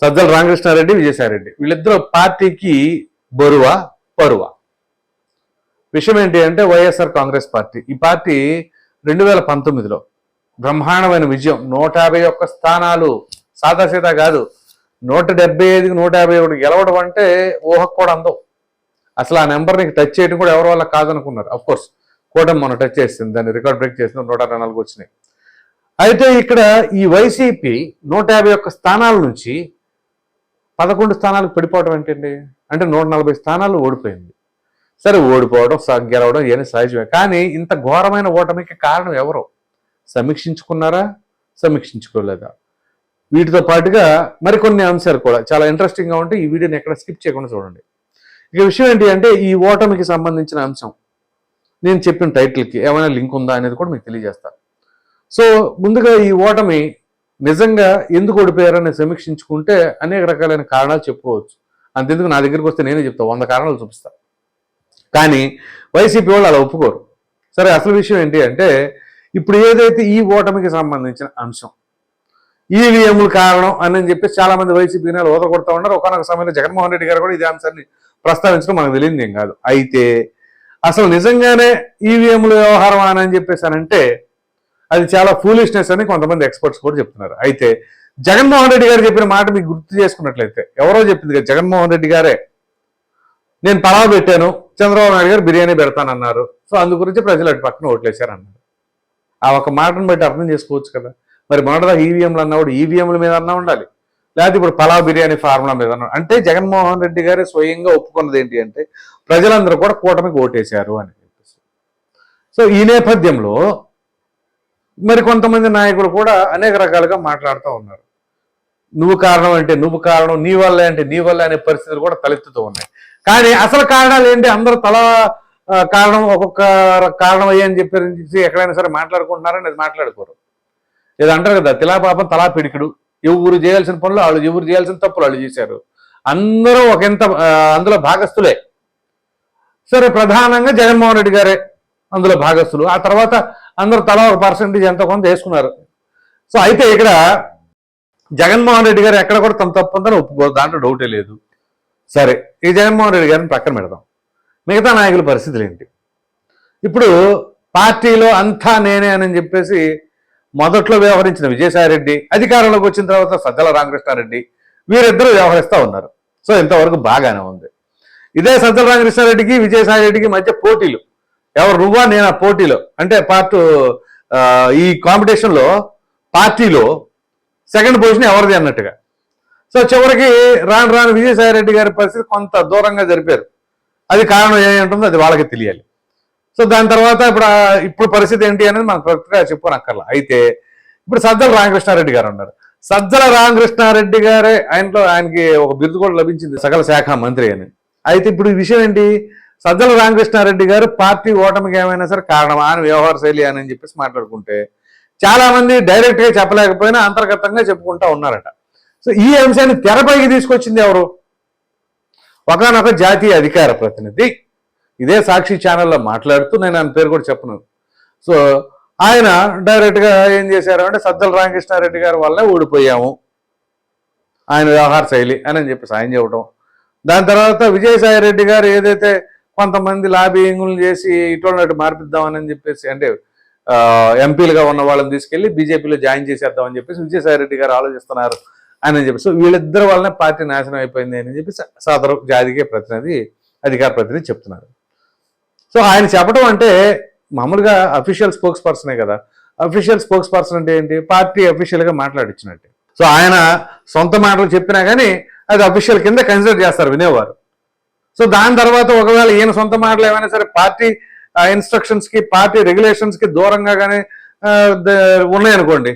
సజ్జల రామకృష్ణారెడ్డి విజయసాయిరెడ్డి. వీళ్ళిద్దరూ పార్టీకి బరువా పరువా? విషయం ఏంటి అంటే వైఎస్ఆర్ కాంగ్రెస్ పార్టీ. ఈ పార్టీ రెండు వేల పంతొమ్మిదిలో బ్రహ్మాండమైన విజయం. నూట యాభై ఒక్క స్థానాలు. సాదాసీదా కాదు. నూట డెబ్బై ఐదుకి నూట యాభై ఒకటి గెలవడం అంటే ఊహకు కూడా అందం. అసలు ఆ నెంబర్ నీకు టచ్ చేయడం కూడా ఎవరి వల్ల కాదనుకున్నారు. అఫ్ కోర్స్ కూటమి మొన్న టచ్ చేసింది. దాన్ని రికార్డ్ బ్రేక్ చేసిన నూట అరవై నాలుగు వచ్చినాయి. అయితే ఇక్కడ ఈ వైసీపీ నూట యాభై ఒక్క స్థానాల నుంచి పదకొండు స్థానాలకు పడిపోవడం ఏంటండి? అంటే నూట నలభై స్థానాలు ఓడిపోయింది. సరే ఓడిపోవడం గెలవడం ఏమి సహజమే. కానీ ఇంత ఘోరమైన ఓటమికి కారణం ఎవరు? సమీక్షించుకున్నారా? సమీక్షించుకోలేదా? వీటితో పాటుగా మరికొన్ని అంశాలు కూడా చాలా ఇంట్రెస్టింగ్గా ఉంటే ఈ వీడియోని ఎక్కడ స్కిప్ చేయకుండా చూడండి. ఇక విషయం ఏంటి అంటే ఈ ఓటమికి సంబంధించిన అంశం. నేను చెప్పిన టైటిల్కి ఏమైనా లింక్ ఉందా అనేది కూడా మీకు తెలియజేస్తాను సో ముందుగా ఈ ఓటమి నిజంగా ఎందుకు ఓడిపోయారని సమీక్షించుకుంటే అనేక రకాలైన కారణాలు చెప్పుకోవచ్చు. అంతెందుకు నా దగ్గరికి వస్తే నేనే చెప్తా వంద కారణాలు చూపిస్తా. కానీ వైసీపీ వాళ్ళు అలా ఒప్పుకోరు. సరే అసలు విషయం ఏంటి అంటే ఇప్పుడు ఏదైతే ఈ ఓటమికి సంబంధించిన అంశం ఈవీఎంలు కారణం అని చెప్పి చాలా మంది వైసీపీ నేలు ఓదగొడతా ఉన్నారు. ఒకనొక సమయంలో జగన్మోహన్ రెడ్డి గారు కూడా ఇదే అంశాన్ని ప్రస్తావించడం మనకు తెలియదు ఏం కాదు. అయితే అసలు నిజంగానే ఈవీఎంల వ్యవహారం అని చెప్పేసానంటే అది చాలా ఫూలిష్నెస్ అని కొంతమంది ఎక్స్పర్ట్స్ కూడా చెప్తున్నారు. అయితే జగన్మోహన్ రెడ్డి గారు చెప్పిన మాట మీకు గుర్తు చేసుకున్నట్లయితే ఎవరో చెప్పింది కదా జగన్మోహన్ రెడ్డి గారే. నేను పలావ్ పెట్టాను చంద్రబాబు నాయుడు గారు బిర్యానీ పెడతానన్నారు. సో అందు గురించి ప్రజలు అటు పక్కన ఓట్లేశారన్నారు. ఆ ఒక మాటను బట్టి అర్థం చేసుకోవచ్చు కదా. మరి మొదటగా ఈవీఎంలు అన్నప్పుడు ఈవీఎంల మీద అన్నా ఉండాలి. లేకపోతే ఇప్పుడు పలావ్ బిర్యానీ ఫార్ములా మీద అన్నా అంటే జగన్మోహన్ రెడ్డి గారే స్వయంగా ఒప్పుకున్నది ఏంటి అంటే ప్రజలందరూ కూడా కూటమికి ఓటేశారు అని చెప్పేసి. సో ఈ నేపథ్యంలో మరి కొంతమంది నాయకులు కూడా అనేక రకాలుగా మాట్లాడుతూ ఉన్నారు. నువ్వు కారణం అంటే నువ్వు కారణం నీ వల్ల అంటే నీ వల్ల అనే పరిస్థితులు కూడా తలెత్తుతూ ఉన్నాయి. కానీ అసలు కారణాలు ఏంటి? అందరూ తల కారణం ఒక్కొక్క కారణం అయ్యని అని చెప్పి ఎక్కడైనా సరే మాట్లాడుకుంటున్నారని అది మాట్లాడుకోరు. ఇది అంటారు కదా తిలా పాపం తలా పిడికిడు. ఎవరు చేయాల్సిన పనులు వాళ్ళు ఎవరు చేయాల్సిన తప్పులు వాళ్ళు చేశారు. అందరూ ఒక ఎంత అందులో భాగస్తులే సరే ప్రధానంగా జగన్మోహన్ రెడ్డి గారే అందులో భాగస్తులు ఆ తర్వాత అందరూ తలా ఒక పర్సెంటేజ్ ఎంతో కొంత వేసుకున్నారు. సో అయితే ఇక్కడ జగన్మోహన్ రెడ్డి గారు ఎక్కడ కూడా తమ తప్పు ఉందని ఒప్పుకోరు దాంట్లో డౌటే లేదు. సరే ఈ జగన్మోహన్ రెడ్డి గారిని పక్కన పెడదాం. మిగతా నాయకుల పరిస్థితులు ఏంటి? ఇప్పుడు పార్టీలో అంతా నేనే అని చెప్పేసి మొదట్లో వ్యవహరించిన విజయసాయిరెడ్డి అధికారంలోకి వచ్చిన తర్వాత సజ్జల రామకృష్ణారెడ్డి వీరిద్దరూ వ్యవహరిస్తూ ఉన్నారు. సో ఇంతవరకు బాగానే ఉంది. ఇదే సజ్జల రామకృష్ణారెడ్డికి విజయసాయిరెడ్డికి మధ్య పోటీలు. ఎవరు నువ్వా నేను ఆ పోటీలో? అంటే పార్ట్ ఈ కాంపిటీషన్లో పార్టీలో సెకండ్ పొజిషన్ ఎవరిది అన్నట్టుగా. సో చివరికి రాను రాను విజయసాయిరెడ్డి గారి పరిస్థితి కొంత దూరంగా జరిపారు. అది కారణం ఏముంటుందో అది వాళ్ళకి తెలియాలి. సో దాని తర్వాత ఇప్పుడు ఇప్పుడు పరిస్థితి ఏంటి అనేది మనకు కరెక్ట్గా చెప్పుకోనక్కర్లా. అయితే ఇప్పుడు సజ్జల రామకృష్ణారెడ్డి గారు ఉన్నారు. సజ్జల రామకృష్ణారెడ్డి గారే ఆయనలో ఆయనకి ఒక బిరుదు కూడా లభించింది సకల శాఖ మంత్రి అని. అయితే ఇప్పుడు ఈ విషయం ఏంటి? సజ్జల రామకృష్ణారెడ్డి గారు పార్టీ ఓటమికి ఏమైనా సరే కారణమా అని వ్యవహార శైలి అని చెప్పేసి మాట్లాడుకుంటే చాలా మంది చెప్పలేకపోయినా అంతర్గతంగా చెప్పుకుంటా ఉన్నారట. సో ఈ అంశాన్ని తెరపైకి తీసుకొచ్చింది ఎవరు? ఒకనొక జాతీయ అధికార ప్రతినిధి. ఇదే సాక్షి ఛానల్లో మాట్లాడుతూ నేను ఆయన పేరు కూడా చెప్పను. సో ఆయన డైరెక్ట్గా ఏం చేశారు అంటే సజ్జల రామకృష్ణారెడ్డి గారి వల్లే ఓడిపోయాము ఆయన వ్యవహార శైలి అని అని చెప్పేసి ఆయన చెప్పడం దాని తర్వాత విజయసాయి రెడ్డి గారు ఏదైతే కొంతమంది లాబింగ్లు చేసి ఇటువంటి మార్పిద్దామని చెప్పేసి అంటే ఎంపీలుగా ఉన్న వాళ్ళని తీసుకెళ్ళి బీజేపీలో జాయిన్ చేసేద్దామని చెప్పేసి విజయసాయి రెడ్డి గారు ఆలోచిస్తున్నారు అని చెప్పి. సో వీళ్ళిద్దరి వల్లనే పార్టీ నాశనం అయిపోయింది అని చెప్పి సాధారణ జాతికే ప్రతినిధి అధికార ప్రతినిధి చెప్తున్నారు. సో ఆయన చెప్పడం అంటే మామూలుగా అఫీషియల్ స్పోక్స్ పర్సనే కదా. అఫీషియల్ స్పోక్స్ పర్సన్ అంటే ఏంటి? పార్టీ అఫీషియల్గా మాట్లాడించినట్టే సో ఆయన సొంత మాటలు చెప్పినా కానీ అది అఫీషియల్ కింద కన్సిడర్ చేస్తారు వినేవారు. సో దాని తర్వాత ఒకవేళ ఈయన సొంత మాటలు ఏమైనా సరే పార్టీ ఇన్స్ట్రక్షన్స్కి పార్టీ రెగ్యులేషన్స్కి దూరంగా కానీ ఉన్నాయనుకోండి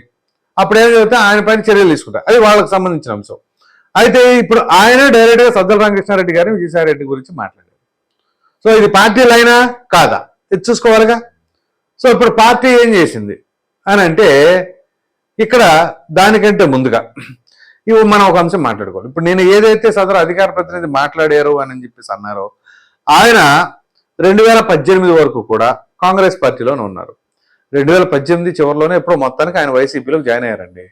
అప్పుడు ఏం చెబితే ఆయన పైన చర్యలు తీసుకుంటారు. అది వాళ్ళకి సంబంధించిన అంశం. అయితే ఇప్పుడు ఆయనే డైరెక్ట్గా సజ్జల రామకృష్ణారెడ్డి గారిని విజయసాయిరెడ్డి గురించి మాట్లాడారు. సో ఇది పార్టీ లైనా కాదా? ఇది చూసుకోవాలిగా? సో ఇప్పుడు పార్టీ ఏం చేసింది? అని అంటే ఇక్కడ దానికంటే ముందుగా ఇవి మనం ఒక అంశం మాట్లాడుకోవాలి. ఇప్పుడు నేను ఏదైతే సదరు అధికార ప్రతినిధి మాట్లాడారు అని చెప్పేసి అన్నారో ఆయన రెండు వేల పద్దెనిమిది వరకు కూడా కాంగ్రెస్ పార్టీలోనే ఉన్నారు. రెండు వేల పద్దెనిమిది చివరిలోనే ఎప్పుడో మొత్తానికి ఆయన వైసీపీలోకి జాయిన్ అయ్యారండి.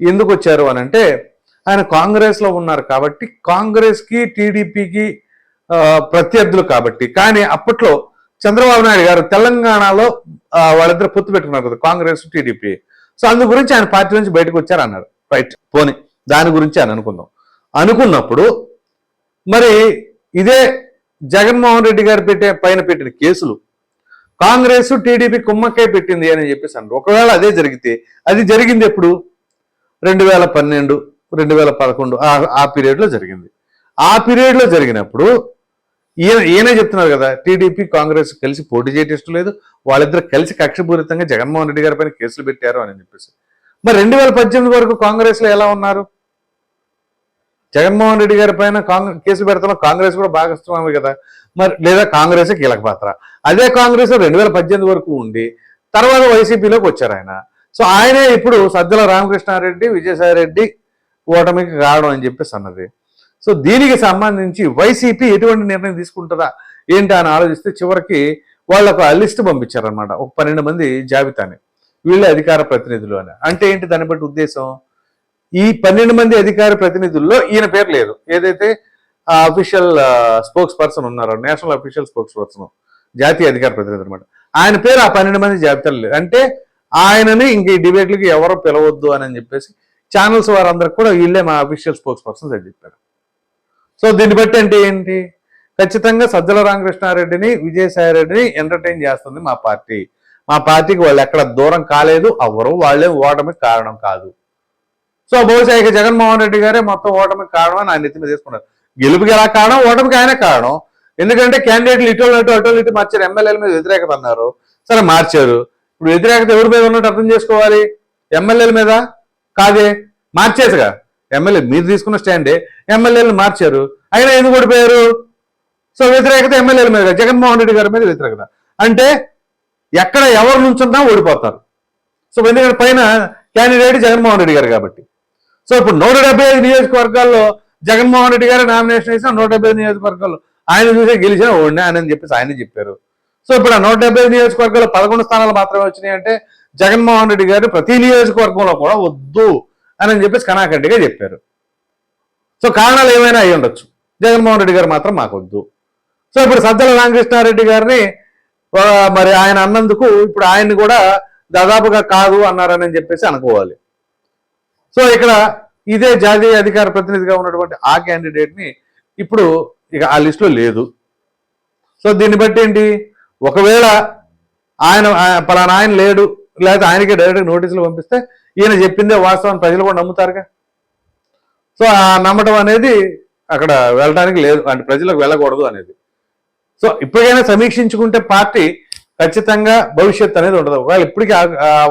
ఎందుకు వచ్చారు అని అంటే ఆయన కాంగ్రెస్లో ఉన్నారు కాబట్టి కాంగ్రెస్కి టీడీపీకి ప్రత్యర్థులు కాబట్టి. కానీ అప్పట్లో చంద్రబాబు నాయుడు గారు తెలంగాణలో వాళ్ళిద్దరు పొత్తు పెట్టుకున్నారు కదా కాంగ్రెస్ టీడీపీ. సో అందు గురించి ఆయన పార్టీ నుంచి బయటకు వచ్చారు అన్నారు రైట్ పోనీ. దాని గురించి అని అనుకుందాం. అనుకున్నప్పుడు మరి ఇదే జగన్మోహన్ రెడ్డి గారు పెట్టే పైన పెట్టిన కేసులు కాంగ్రెస్ టీడీపీ కుమ్మక్కే పెట్టింది అని చెప్పేసి అన్నారు. ఒకవేళ అదే జరిగితే అది జరిగింది ఎప్పుడు? రెండు వేల పన్నెండు రెండు వేల పదకొండు ఆ- ఆ పీరియడ్లో జరిగింది. ఆ పీరియడ్లో జరిగినప్పుడు ఈయన ఈయనే చెప్తున్నారు కదా టీడీపీ కాంగ్రెస్ కలిసి పోటీ చేయటం లేదు. వాళ్ళిద్దరు కలిసి కక్షపూరితంగా జగన్మోహన్ రెడ్డి గారి పైన కేసులు పెట్టారు అని చెప్పేసి. మరి రెండు వేల పద్దెనిమిది వరకు కాంగ్రెస్లో ఎలా ఉన్నారు? జగన్మోహన్ రెడ్డి గారి పైన కాంగ్రెస్ కేసు పెడతాం కాంగ్రెస్ కూడా భాగస్వామి కదా. మరి లేదా కాంగ్రెస్ కీలక పాత్ర. అదే కాంగ్రెస్ రెండు వేల పద్దెనిమిది వరకు ఉండి తర్వాత వైసీపీలోకి వచ్చారు ఆయన. సో ఆయనే ఇప్పుడు సజ్జల రామకృష్ణారెడ్డి విజయసాయి రెడ్డి ఓటమికి కావడం అని చెప్పేసి అన్నది. సో దీనికి సంబంధించి వైసీపీ ఎటువంటి నిర్ణయం తీసుకుంటుందా ఏంటి అని ఆలోచిస్తే చివరికి వాళ్ళకు ఆ లిస్ట్ పంపించారనమాట ఒక పన్నెండు మంది జాబితాని. వీళ్ళే అధికార ప్రతినిధులు అని అంటే ఏంటి దాన్ని బట్టి ఉద్దేశం? ఈ పన్నెండు మంది అధికార ప్రతినిధుల్లో ఈయన పేరు లేదు. ఏదైతే ఆ అఫీషియల్ స్పోక్స్ పర్సన్ ఉన్నారో నేషనల్ అఫీషియల్ స్పోక్స్ పర్సన్ జాతీయ అధికార ప్రతినిధి అనమాట ఆయన పేరు ఆ పన్నెండు మంది జాబితాలు లేదు. అంటే ఆయనని ఇంక ఈ డిబేట్లకి ఎవరో పిలవద్దు అని చెప్పేసి ఛానల్స్ వారందరికి కూడా వీళ్ళే మా అఫీషియల్ స్పోక్స్ పర్సన్స్ అని చెప్పారు. సో దీన్ని బట్టి అంటే ఏంటి? ఖచ్చితంగా సజ్జల రామకృష్ణారెడ్డిని విజయసాయి రెడ్డిని ఎంటర్టైన్ చేస్తుంది మా పార్టీ. మా పార్టీకి వాళ్ళు ఎక్కడ దూరం కాలేదు అవ్వరు వాళ్ళే ఓటమి కారణం కాదు. సో బహుశా ఇక జగన్మోహన్ రెడ్డి గారే మొత్తం ఓటమికి కారణం అని ఆయన నెత్తి మీద తీసుకున్నారు గెలుపుకి ఎలా కారణం? ఓటమికి ఆయనే కారణం. ఎందుకంటే క్యాండిడేట్లు ఇటు అటు అటు ఇటు మార్చారు ఎమ్మెల్యేల మీద వ్యతిరేకత అన్నారు. సరే మార్చారు. ఇప్పుడు వ్యతిరేకత ఎవరి మీద ఉన్నట్టు అర్థం చేసుకోవాలి? ఎమ్మెల్యేల మీద? కాదే. మార్చేసుగా. ఎమ్మెల్యే మీరు తీసుకున్న స్టాండే ఎమ్మెల్యేలు మార్చారు. అయినా ఎందుకు ఓడిపోయారు? సో వ్యతిరేకత ఎమ్మెల్యేల మీద జగన్మోహన్ రెడ్డి గారి మీద వ్యతిరేకత. అంటే ఎక్కడ ఎవరు నుంచున్నా ఓడిపోతారు. సో ఎందుకంటే పైన క్యాండిడేట్ జగన్మోహన్ రెడ్డి గారు కాబట్టి. సో ఇప్పుడు నూట డెబ్బై ఐదు నియోజకవర్గాల్లో జగన్మోహన్ రెడ్డి గారు నామినేషన్ వేసిన నూట డెబ్బై ఐదు నియోజకవర్గాల్లో ఆయన చూసే గెలిచిన ఓడినా అని చెప్పేసి ఆయన చెప్పారు. సో ఇప్పుడు ఆ నూట డెబ్బై ఐదు నియోజకవర్గాల్లో పదకొండు స్థానాలు మాత్రమే వచ్చినాయి అంటే జగన్మోహన్ రెడ్డి గారు ప్రతి నియోజకవర్గంలో కూడా వద్దు అని చెప్పేసి కనాకండిగా చెప్పారు. సో కారణాలు ఏమైనా అయి ఉండొచ్చు. జగన్మోహన్ రెడ్డి గారు మాత్రం మాకు వద్దు. సో ఇప్పుడు సజ్జల రామకృష్ణారెడ్డి గారిని మరి ఆయన అన్నందుకు ఇప్పుడు ఆయన్ని కూడా దాదాపుగా కాదు అన్నారని చెప్పేసి అనుకోవాలి. సో ఇక్కడ ఇదే జాతీయ అధికార ప్రతినిధిగా ఉన్నటువంటి ఆ క్యాండిడేట్ని ఇప్పుడు ఇక ఆ లిస్టులో లేదు. సో దీన్ని బట్టి ఏంటి? ఒకవేళ ఆయన పలానా ఆయన లేడు లేకపోతే ఆయనకే డైరెక్ట్గా నోటీసులు పంపిస్తే ఈయన చెప్పిందే వాస్తవం ప్రజలు కూడా నమ్ముతారుగా? సో ఆ నమ్మటం అనేది అక్కడ వెళ్ళడానికి లేదు అంటే ప్రజలకు వెళ్ళకూడదు అనేది. సో ఇప్పటికైనా సమీక్షించుకుంటే పార్టీ ఖచ్చితంగా భవిష్యత్ అనేది ఉండదు. ఒకవేళ ఇప్పటికీ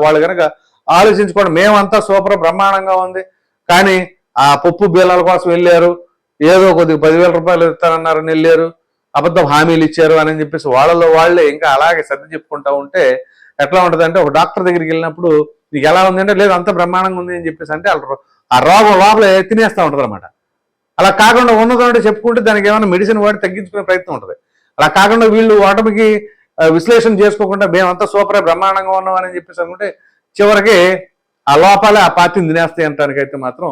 వాళ్ళు కనుక ఆలోచించుకోండి మేమంతా సూపర్ బ్రహ్మాండంగా ఉంది కానీ ఆ పప్పు బీలాల కోసం వెళ్ళారు ఏదో కొద్దిగా పదివేల రూపాయలు ఇస్తారన్నారని వెళ్ళారు అబద్ధం హామీలు ఇచ్చారు అని చెప్పేసి వాళ్ళలో వాళ్ళే ఇంకా అలాగే సర్ది చెప్పుకుంటా ఉంటే ఎట్లా ఉంటుందంటే ఒక డాక్టర్ దగ్గరికి వెళ్ళినప్పుడు నీకు ఎలా ఉందంటే లేదు అంత బ్రహ్మాండంగా ఉంది అని చెప్పేసి అంటే వాళ్ళు ఆ రోగం లోపల తినేస్తా ఉంటుంది అలా కాకుండా ఉన్నదంటే చెప్పుకుంటే దానికి ఏమైనా మెడిసిన్ వాడి తగ్గించుకునే ప్రయత్నం ఉంటుంది. అలా కాకుండా వీళ్ళు ఓటమికి విశ్లేషణ చేసుకోకుండా మేమంతా సూపర్ బ్రహ్మాండంగా ఉన్నాం అని చెప్పేసి అనుకుంటే చివరికి ఆ లోపాలే ఆ పార్టీని తినేస్తాయి అంటానికైతే మాత్రం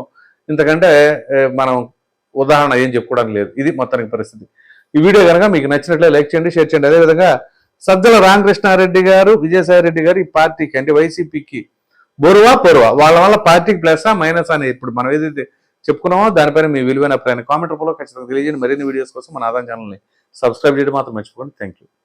ఇంతకంటే మనం ఉదాహరణ ఏం చెప్పుకోవడానికి లేదు. ఇది మొత్తానికి పరిస్థితి. ఈ వీడియో కనుక మీకు నచ్చినట్లే లైక్ చేయండి షేర్ చేయండి. అదేవిధంగా సజ్జల రామకృష్ణారెడ్డి గారు విజయసాయి రెడ్డి గారు ఈ పార్టీకి అంటే వైసీపీకి బొరువా పొరువా వాళ్ళ వల్ల పార్టీకి ప్లస్ మైనస్ అని ఇప్పుడు మనం ఏదైతే చెప్పుకున్నామో దానిపైన మీ విలువైన అభిప్రాయాన్ని కామెంట్ రూపంలో ఖచ్చితంగా తెలియజేయండి. మరిన్ని వీడియోస్ కోసం మన ఆదాయం ఛానల్ని సబ్స్క్రైబ్ చేయడం మాత్రం మర్చిపోకండి. Thank you